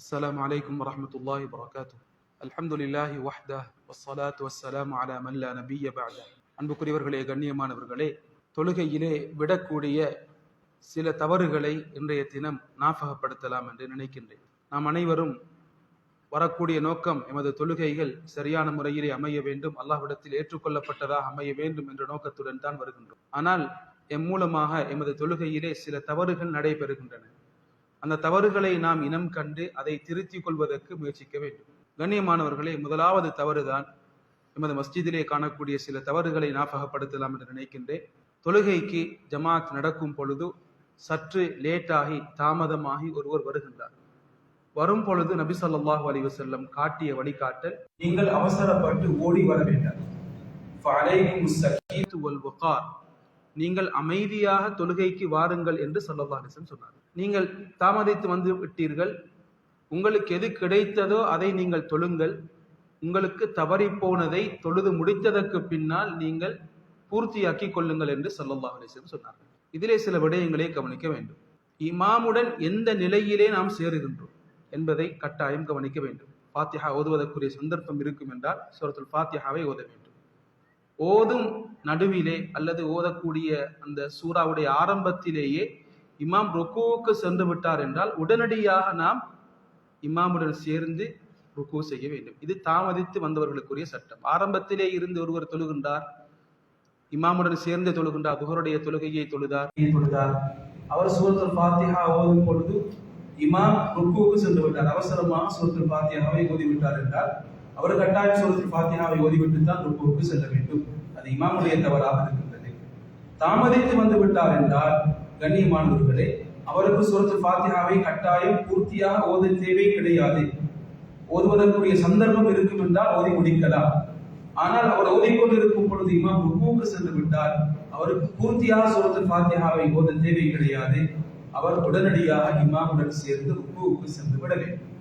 السلام عليكم ورحمة الله وبركاته الحمد لله وحده والصلاة والسلام على من لا نبي بعده அன்புக்குரியவர்களே கண்ணியமானவர்களே தொழுகையிலே விடக்கூடிய சில தவறுகளை இன்றைய தினம் ஞாபகப்படுத்தலாம் என்று நினைக்கின்றேன் நாம் அனைவரும் வரக்கூடிய நோக்கம் எமது தொழுகைகள் சரியான முறையிலே அமைய வேண்டும் அல்லாஹ்விடத்தில் ஏற்றுக்கொள்ளப்பட்டதாக அமைய வேண்டும் என்ற நோக்கத்துடன் தான் வருகின்றோம் ஆனால் எம் மூலமாக எமது தொழுகையிலே சில தவறுகள் நடைபெறுகின்றன அந்த தவறுகளை நாம் இனம் கண்டு அதை திருத்திக் கொள்வதற்கு முயற்சிக்க வேண்டும். கண்ணியமானவர்களே முதலாவது தவறுதான் எமது மஸ்ஜிதிலே காணக்கூடிய சில தவறுகளை ஞாபகப்படுத்தலாம் என்று நினைக்கின்றேன். தொழுகைக்கு ஜமாத் நடக்கும் பொழுது சற்று லேட்டாகி தாமதமாகி ஒருவர் வருகின்றார். வரும் பொழுது நபி சொல்லாஹு அலி வசல்லம் காட்டிய வழிகாட்டல் நீங்கள் அவசரப்பட்டு ஓடி வர வேண்டாம். நீங்கள் அமைதியாக தொழுகைக்கு வாருங்கள் என்று சொல்லல்லா அலைஹி சொன்னார். நீங்கள் தாமதித்து வந்து விட்டீர்கள். உங்களுக்கு எது கிடைத்ததோ அதை நீங்கள் தொழுங்கள். உங்களுக்கு தவறி போனதை தொழுது முடித்ததற்கு பின்னால் நீங்கள் பூர்த்தியாக்கி கொள்ளுங்கள் என்று சொல்லல்லா அலைஹி சொன்னார்கள் இதிலே சில விடயங்களை கவனிக்க வேண்டும். இமாமுடன் எந்த நிலையிலே நாம் சேருகின்றோம் என்பதை கட்டாயம் கவனிக்க வேண்டும். பாத்தியா ஓதுவதற்குரிய சந்தர்ப்பம் இருக்கும் என்றால் சூரத்துல் பாத்தியாவை ஓத வேண்டும். ஓதும் நடுவிலே அல்லது ஓதக்கூடிய அந்த சூறாவுடைய ஆரம்பத்திலேயே இமாம் ருக்குவுக்கு சென்று விட்டார் என்றால் உடனடியாக நாம் இமாமுடன் சேர்ந்து ருக்கு செய்ய வேண்டும். இது தாமதித்து வந்தவர்களுக்குரிய சட்டம். ஆரம்பத்திலே இருந்து ஒருவர் தொழுகின்றார் இமாமுடன் சேர்ந்து தொழுகின்றார் துஹருடைய தொழுகையை தொழுதார். தொழுதார் அவர் சூரத்தில் பாத்தியா ஓதும் பொழுது இமாம் ருக்குவுக்கு சென்று விட்டார். அவசரமாக சூரத்தில் பாத்தியாவை ஓதி விட்டார் என்றால் அவர் கட்டாயம் சூரத்துல் ஃபாத்தியாவை ஓதிவிட்டு தான் ருக்குவுக்கு செல்ல வேண்டும். அது இமாமுடைய தவறாக இருக்கின்றது. தாமதித்து வந்து விட்டார் என்றால் கண்ணியமானவர்களே அவருக்கு சுரத்து பாத்தியாவை கட்டாயம் பூர்த்தியாக ஓத தேவை கிடையாது. ஓதுவதற்குரிய சந்தர்ப்பம் இருக்கும் என்றால் ஓதி முடிக்கலாம். ஆனால் அவர் ஓதிக்கொண்டிருக்கும் பொழுது இமாம் ருக்குவுக்கு சென்று விட்டால் அவருக்கு பூர்த்தியாக சுரத்து பாத்தியாவை ஓத தேவை கிடையாது. அவர் உடனடியாக இமாமுடன் சேர்ந்து ருக்குவுக்கு சென்று விட வேண்டும்.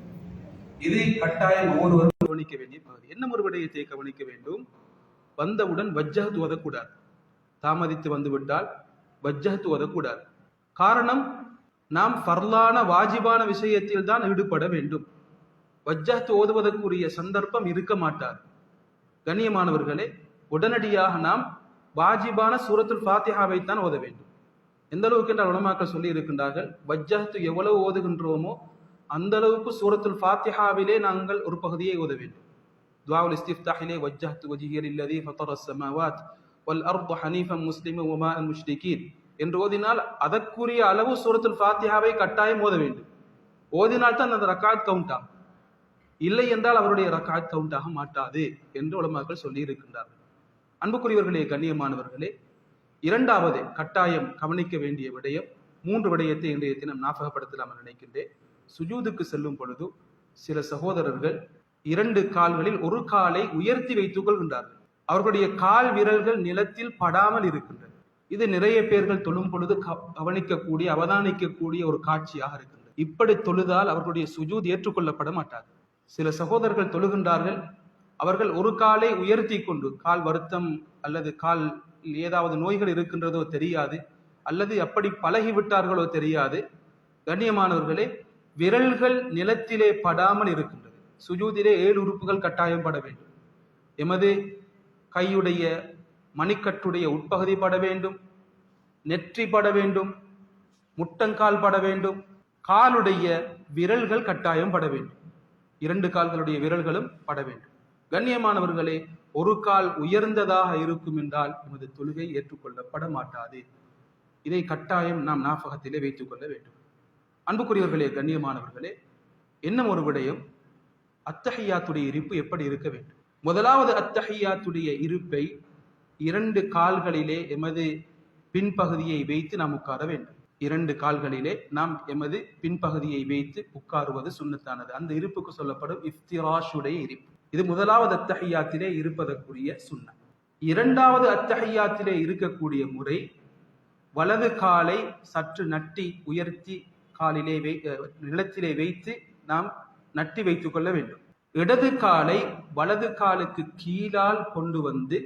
இது கட்டாயம் ஒவ்வொருவரும் கவனிக்க வேண்டிய பகுதி என்ன ஒரு விடயத்தை கவனிக்க வேண்டும்? வந்தவுடன் வஜ்ஜகத்து ஓதக்கூடாது. தாமதித்து வந்துவிட்டால் வஜ்ஜகத்து ஓதக்கூடாது. காரணம் நாம் ஃபர்லான வாஜிபான விஷயத்தில் தான் ஈடுபட வேண்டும். வஜ்ஜகத்து ஓதுவதற்குரிய சந்தர்ப்பம் இருக்க மாட்டார் கண்ணியமானவர்களே உடனடியாக நாம் வாஜிபான சூரத்துல் ஃபாத்திஹாவை தான் ஓத வேண்டும். எந்த அளவுக்கு என்றால் உலமாக்கள் சொல்லி இருக்கின்றார்கள் வஜ்ஜகத்து எவ்வளவு ஓதுகின்றோமோ அந்த அளவுக்கு சூரத்துல் ஃபாத்திஹாவிலே நாங்கள் ஒரு பகுதியை ஓத வேண்டும். துவாவுல் இஸ்திஃப்தாஹிலே வஜ்ஜஹத்து வஜிஹியல் இல்லதி ஃபத்தர ஸமாவாத் வல் அர்து ஹனீஃபம் முஸ்லிம உமா அல் முஷ்ரிகீன் என்று ஓதினால் அதற்குரிய அளவு சூரத்துல் ஃபாத்திஹாவை கட்டாயம் ஓத வேண்டும். ஓதினால் தான் அந்த ரக்காத் கவுண்ட் ஆகும். இல்லை என்றால் அவருடைய ரக்காத் கவுண்ட் ஆக மாட்டாது என்று உலமாக்கள் சொல்லி இருக்கின்றார்கள் அன்புக்குரியவர்களே கண்ணியமானவர்களே இரண்டாவது கட்டாயம் கவனிக்க வேண்டிய விடயம் மூன்று விடயத்தை இன்றைய தினம் ஞாபகப்படுத்தலாம் என நினைக்கின்றேன். சுஜூதுக்கு செல்லும் பொழுது சில சகோதரர்கள் இரண்டு கால்களில் ஒரு காலை உயர்த்தி வைத்துக் கொள்கின்றார்கள் அவர்களுடைய கால் விரல்கள் நிலத்தில் படாமல் இருக்கின்றன. இது நிறைய பேர்கள் தொழும் பொழுது கவனிக்கக்கூடிய அவதானிக்கக்கூடிய ஒரு காட்சியாக இருக்கின்றது. இப்படி தொழுதால் அவர்களுடைய சுஜூத் ஏற்றுக்கொள்ளப்பட மாட்டாது. சில சகோதரர்கள் தொழுகின்றார்கள். அவர்கள் ஒரு காலை உயர்த்தி கொண்டு கால் வருத்தம் அல்லது கால் ஏதாவது நோய்கள் இருக்கின்றதோ தெரியாது அல்லது அப்படி பழகிவிட்டார்களோ தெரியாது. கண்ணியமானவர்களே விரல்கள் நிலத்திலே படாமல் இருக்கின்றது. சுஜூதிலே ஏழு உறுப்புகள் கட்டாயம் பட வேண்டும். எமது கையுடைய மணிக்கட்டுடைய உட்பகுதி பட வேண்டும். நெற்றி பட வேண்டும். முட்டங்கால் பட வேண்டும். காலுடைய விரல்கள் கட்டாயம் பட வேண்டும். இரண்டு கால்களுடைய விரல்களும் பட வேண்டும். கண்ணியமானவர்களே ஒரு கால் உயர்ந்ததாக இருக்கும் என்றால் எமது தொழுகை ஏற்றுக்கொள்ளப்பட மாட்டாது. இதை கட்டாயம் நாம் நாபகத்திலே வைத்துக் கொள்ள வேண்டும். அன்புக்குரியவர்களே கண்ணியமானவர்களே இன்னும் ஒரு விடயம் அத்தஹையாத்துடைய இருப்பு எப்படி இருக்க வேண்டும்? முதலாவது அத்தஹையாத்துடைய இருப்பை இரண்டு கால்களிலே எமது பின்பகுதியை வைத்து நாம் உட்கார வேண்டும். இரண்டு கால்களிலே நாம் எமது பின்பகுதியை வைத்து உட்காருவது சுண்ணத்தானது. அந்த இருப்புக்கு சொல்லப்படும் இஃப்திராஷுடைய இருப்பு. இது முதலாவது அத்தஹையாத்திலே இருப்பதற்குரிய சுண்ணம் இரண்டாவது அத்தஹையாத்திலே இருக்கக்கூடிய முறை வலது காலை சற்று நட்டி உயர்த்தி காலிலே வை நிலத்திலே வைத்து நாம் நட்டி வைத்துக் கொள்ள வேண்டும். இடது காலை வலது காலுக்கு கீழால் கொண்டு வந்து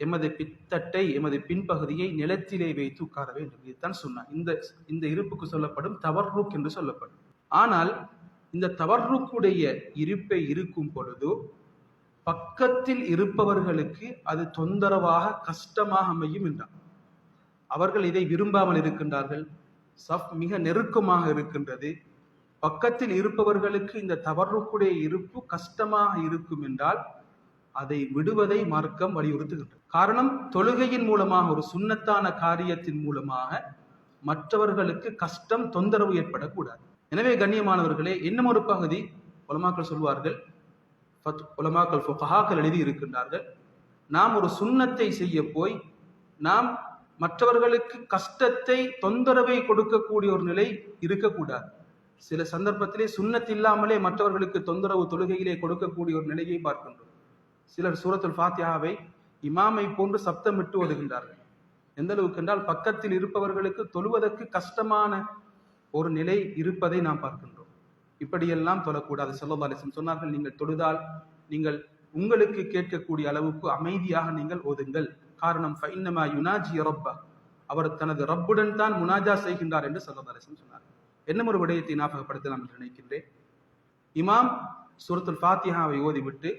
எமது பித்தட்டை எமது பின்பகுதியை நிலத்திலே வைத்து உட்கார வேண்டும். இதுதான் சொன்னார் இந்த இந்த இருப்புக்கு சொல்லப்படும் தவர்ரூக் என்று சொல்லப்படும். ஆனால் இந்த தவறுக்குடைய இருப்பை இருக்கும் பொழுது பக்கத்தில் இருப்பவர்களுக்கு அது தொந்தரவாக கஷ்டமாக அமையும் என்றான். அவர்கள் இதை விரும்பாமல் இருக்கின்றார்கள். சஃப் மிக நெருக்கமாக இருக்கின்றது. பக்கத்தில் இருப்பவர்களுக்கு இந்த தவறுக்குடைய இருப்பு கஷ்டமாக இருக்கும் என்றால் அதை விடுவதை மார்க்கம் வலியுறுத்துகின்றது. காரணம் தொழுகையின் மூலமாக ஒரு சுண்ணத்தான காரியத்தின் மூலமாக மற்றவர்களுக்கு கஷ்டம் தொந்தரவு ஏற்படக்கூடாது. எனவே கண்ணியமானவர்களே இன்னும் ஒரு பகுதி உலமாக்கள் சொல்வார்கள். ஃபத் உலமாக்கள் ஃபுகஹாக்கள் எழுதி இருக்கின்றார்கள் நாம் ஒரு சுண்ணத்தை செய்ய போய் நாம் மற்றவர்களுக்கு கஷ்டத்தை தொந்தரவை கொடுக்கக்கூடிய ஒரு நிலை இருக்கக்கூடாது. சில சந்தர்ப்பத்திலே சுண்ணத் இல்லாமலே மற்றவர்களுக்கு தொந்தரவு தொழுகையிலே கொடுக்கக்கூடிய ஒரு நிலையை பார்க்கின்றோம். சிலர் சூரத்துல் ஃபாத்தியாவை இமாமை போன்று சப்தமிட்டு ஓதுகின்றார்கள். எந்த அளவுக்கு என்றால் பக்கத்தில் இருப்பவர்களுக்கு தொழுவதற்கு கஷ்டமான ஒரு நிலை இருப்பதை நாம் பார்க்கின்றோம். இப்படியெல்லாம் தொழக்கூடாது. செல்லபாலிசம் சொன்னார்கள் நீங்கள் தொழுதால் நீங்கள் உங்களுக்கு கேட்கக்கூடிய அளவுக்கு அமைதியாக நீங்கள் ஓதுங்கள். காரணம் ஃபைன்னமா யுனாஜி ரப்பா. அவர் தனது ரப்புடன் தான் முனாஜா செய்கின்றார் என்று சல்லல்லா சொன்னார். என்ன ஒரு விடயத்தை ஞாபகப்படுத்தலாம் என்று நினைக்கின்றேன்? இமாம் சூரத்துல் ஃபாத்தியாவை ஓதிவிட்டு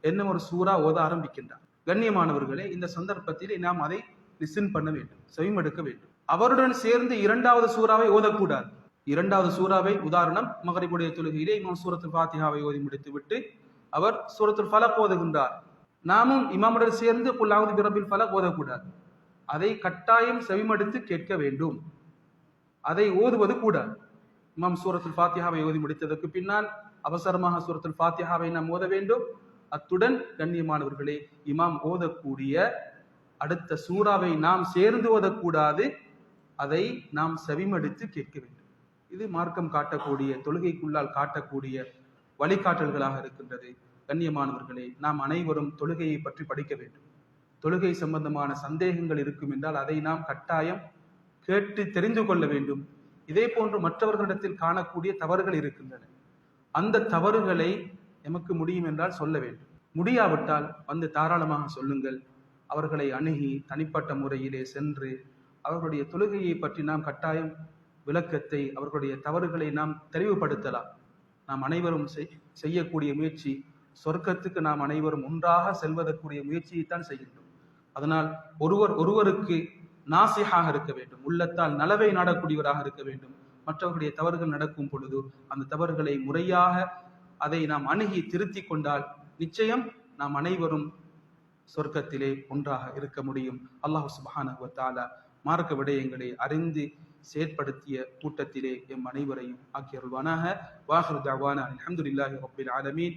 என்ன ஒரு சூறா ஓத ஆரம்பிக்கின்றார். கண்ணியமானவர்களே இந்த சந்தர்ப்பத்தில் நாம் அதை லிசன் பண்ண வேண்டும் செவிமடுக்க வேண்டும். அவருடன் சேர்ந்து இரண்டாவது சூறாவை ஓதக்கூடாது. இரண்டாவது சூறாவை உதாரணம் மகரிபுடைய தொழுகையிலே இமாம் சூரத்துல் ஃபாத்தியாவை ஓதி முடித்து விட்டு அவர் சூரத்துல் ஃபலக் ஓதுகின்றார். நாமும் இமாமுடன் சேர்ந்து புல்லாவது பிரபில் பல ஓதக்கூடாது. அதை கட்டாயம் செவிமடுத்து கேட்க வேண்டும். அதை ஓதுவது கூடாது. இமாம் சூரத்துல் ஃபாத்தியாவை ஓதி முடித்ததற்கு பின்னால் அவசரமாக சூரத்துல் ஃபாத்தியாவை நாம் ஓத வேண்டும். அத்துடன் கண்ணியமானவர்களே இமாம் ஓதக்கூடிய அடுத்த சூறாவை நாம் சேர்ந்து ஓதக்கூடாது. அதை நாம் செவிமடித்து கேட்க வேண்டும். இது மார்க்கம் காட்டக்கூடிய தொழுகைக்குள்ளால் காட்டக்கூடிய வழிகாட்டல்களாக இருக்கின்றது. கண்ணியமானவர்களே நாம் அனைவரும் தொழுகையை பற்றி படிக்க வேண்டும். தொழுகை சம்பந்தமான சந்தேகங்கள் இருக்கும் என்றால் அதை நாம் கட்டாயம் கேட்டு தெரிந்து கொள்ள வேண்டும். இதே போன்று மற்றவர்களிடத்தில் காணக்கூடிய தவறுகள் இருக்கின்றன. அந்த தவறுகளை எமக்கு முடியும் என்றால் சொல்ல வேண்டும். முடியாவிட்டால் வந்து தாராளமாக சொல்லுங்கள். அவர்களை அணுகி தனிப்பட்ட முறையிலே சென்று அவர்களுடைய தொழுகையை பற்றி நாம் கட்டாயம் விளக்கத்தை அவர்களுடைய தவறுகளை நாம் தெளிவுபடுத்தலாம். நாம் அனைவரும் செய்யக்கூடிய முயற்சி சொர்க்கத்துக்கு நாம் அனைவரும் ஒன்றாக செல்வதற்குரிய முயற்சியைத்தான் செய்கின்றோம். அதனால் ஒருவர் ஒருவருக்கு நாசியாக இருக்க வேண்டும். உள்ளத்தால் நலவை நாடக்கூடியவராக இருக்க வேண்டும். மற்றவர்களுடைய தவறுகள் நடக்கும் பொழுது அந்த தவறுகளை முறையாக அதை நாம் அணுகி திருத்தி கொண்டால் நிச்சயம் நாம் அனைவரும் சொர்க்கத்திலே ஒன்றாக இருக்க முடியும். அல்லாஹு சுபான மார்க்க விடயங்களை அறிந்து செயற்படுத்திய கூட்டத்திலே எம் அனைவரையும் ஆக்கியருள்வானாக வாஹர் தாவான அலமதுல்லாஹி ரபில் ஆலமீன்.